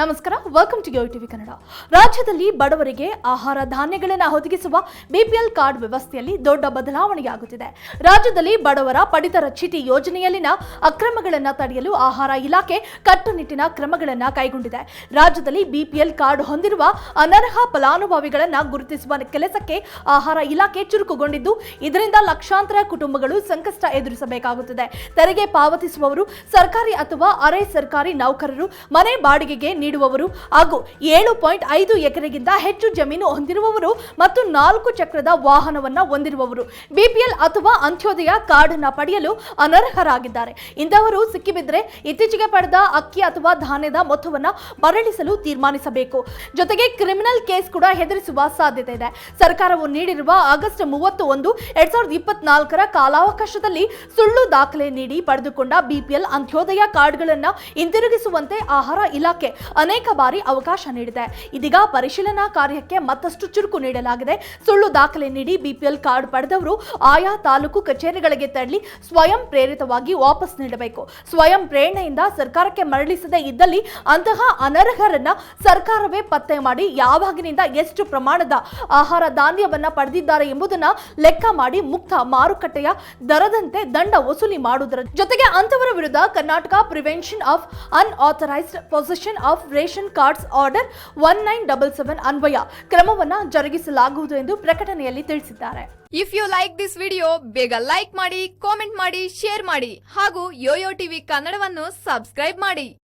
ನಮಸ್ಕಾರ welcome to Yo TV Kannada. ರಾಜ್ಯದಲ್ಲಿ ಬಡವರಿಗೆ ಆಹಾರ ಧಾನ್ಯಗಳನ್ನು ಒದಗಿಸುವ ಬಿಪಿಎಲ್ ಕಾರ್ಡ್ ವ್ಯವಸ್ಥೆಯಲ್ಲಿ ದೊಡ್ಡ ಬದಲಾವಣೆಯಾಗುತ್ತಿದೆ. ರಾಜ್ಯದಲ್ಲಿ ಬಡವರ ಪಡಿತರ ಚೀಟಿ ಯೋಜನೆಯಲ್ಲಿನ ಅಕ್ರಮಗಳನ್ನು ತಡೆಯಲು ಆಹಾರ ಇಲಾಖೆ ಕಟ್ಟುನಿಟ್ಟಿನ ಕ್ರಮಗಳನ್ನು ಕೈಗೊಂಡಿದೆ. ರಾಜ್ಯದಲ್ಲಿ ಬಿಪಿಎಲ್ ಕಾರ್ಡ್ ಹೊಂದಿರುವ ಅನರ್ಹ ಫಲಾನುಭವಿಗಳನ್ನು ಗುರುತಿಸುವ ಕೆಲಸಕ್ಕೆ ಆಹಾರ ಇಲಾಖೆ ಚುರುಕುಗೊಂಡಿದ್ದು, ಇದರಿಂದ ಲಕ್ಷಾಂತರ ಕುಟುಂಬಗಳು ಸಂಕಷ್ಟ ಎದುರಿಸಬೇಕಾಗುತ್ತದೆ. ತೆರಿಗೆ ಪಾವತಿಸುವವರು ಸರ್ಕಾರಿ ಅಥವಾ ಅರೆ ಸರ್ಕಾರಿ ನೌಕರರು ಮನೆ ಬಾಡಿಗೆಗೆ ನೀಡುವವರು ಹಾಗೂ ಏಳು ಪಾಯಿಂಟ್ ಐದು ಎಕರೆಗಿಂತ ಹೆಚ್ಚು ಜಮೀನು ಹೊಂದಿರುವವರು ಮತ್ತು ನಾಲ್ಕು ಚಕ್ರದ ವಾಹನವನ್ನ ಹೊಂದಿರುವವರು. ಬಿಪಿಎಲ್ ಅಥವಾ ಅಂತ್ಯೋದಯ ಕಾರ್ಡ್ ಅನ್ನ ಪಡೆಯಲು ಅನರ್ಹರಾಗಿದ್ದಾರೆ. ಇಂತಹವರು ಸಿಕ್ಕಿಬಿದ್ರೆ ಇತ್ತೀಚೆಗೆ ಪಡೆದ ಅಕ್ಕಿ ಅಥವಾ ಧಾನ್ಯದ ಮೊತ್ತವನ್ನು ಮರಳಿಸಲು ತೀರ್ಮಾನಿಸಬೇಕು. ಜೊತೆಗೆ ಕ್ರಿಮಿನಲ್ ಕೇಸ್ ಕೂಡ ಹೆದರಿಸುವ ಸಾಧ್ಯತೆ ಇದೆ. ಸರ್ಕಾರವು ನೀಡಿರುವ ಆಗಸ್ಟ್ ಮೂವತ್ತು ಒಂದು ಎರಡ್ ಸಾವಿರದ ಇಪ್ಪತ್ನಾಲ್ಕರ ಕಾಲಾವಕಾಶದಲ್ಲಿ ಸುಳ್ಳು ದಾಖಲೆ ನೀಡಿ ಪಡೆದುಕೊಂಡ ಬಿಪಿಎಲ್ ಅಂತ್ಯೋದಯ ಕಾರ್ಡ್ಗಳನ್ನು ಹಿಂದಿರುಗಿಸುವಂತೆ ಆಹಾರ ಇಲಾಖೆ ಅನೇಕ ಬಾರಿ ಅವಕಾಶ ನೀಡಿದೆ. ಇದೀಗ ಪರಿಶೀಲನಾ ಕಾರ್ಯಕ್ಕೆ ಮತ್ತಷ್ಟು ಚುರುಕು ನೀಡಲಾಗಿದೆ. ಸುಳ್ಳು ದಾಖಲೆ ನೀಡಿ ಬಿಪಿಎಲ್ ಕಾರ್ಡ್ ಪಡೆದವರು ಆಯಾ ತಾಲೂಕು ಕಚೇರಿಗಳಿಗೆ ತೆರಳಿ ಸ್ವಯಂ ಪ್ರೇರಿತವಾಗಿ ವಾಪಸ್ ನೀಡಬೇಕು. ಸ್ವಯಂ ಪ್ರೇರಣೆಯಿಂದ ಸರ್ಕಾರಕ್ಕೆ ಮರಳಿಸದೇ ಇದ್ದಲ್ಲಿ ಅಂತಹ ಅನರ್ಹರನ್ನ ಸರ್ಕಾರವೇ ಪತ್ತೆ ಮಾಡಿ ಯಾವಾಗಿನಿಂದ ಎಷ್ಟು ಪ್ರಮಾಣದ ಆಹಾರ ಧಾನ್ಯವನ್ನ ಪಡೆದಿದ್ದಾರೆ ಎಂಬುದನ್ನ ಲೆಕ್ಕ ಮಾಡಿ ಮುಕ್ತ ಮಾರುಕಟ್ಟೆಯ ದರದಂತೆ ದಂಡ ವಸೂಲಿ ಮಾಡುವುದರ ಜೊತೆಗೆ ಅಂತವರ ವಿರುದ್ಧ Karnataka prevention of unauthorised possession ration cards order one nine double seven ಅನ್ವಯ ಕ್ರಮವನ್ನ ಜರುಗಿಸಲಾಗುವುದು ಎಂದು ಪ್ರಕಟಣೆಯಲ್ಲಿ ತಿಳಿಸಿದ್ದಾರೆ. If you like this video ಬೇಗ ಲೈಕ್ ಮಾಡಿ ಕಾಮೆಂಟ್ ಮಾಡಿ ಶೇರ್ ಮಾಡಿ ಹಾಗೂ ಯೋಯೋ ಟಿವಿ ಕನ್ನಡವನ್ನು ಸಬ್ಸ್ಕ್ರೈಬ್ ಮಾಡಿ.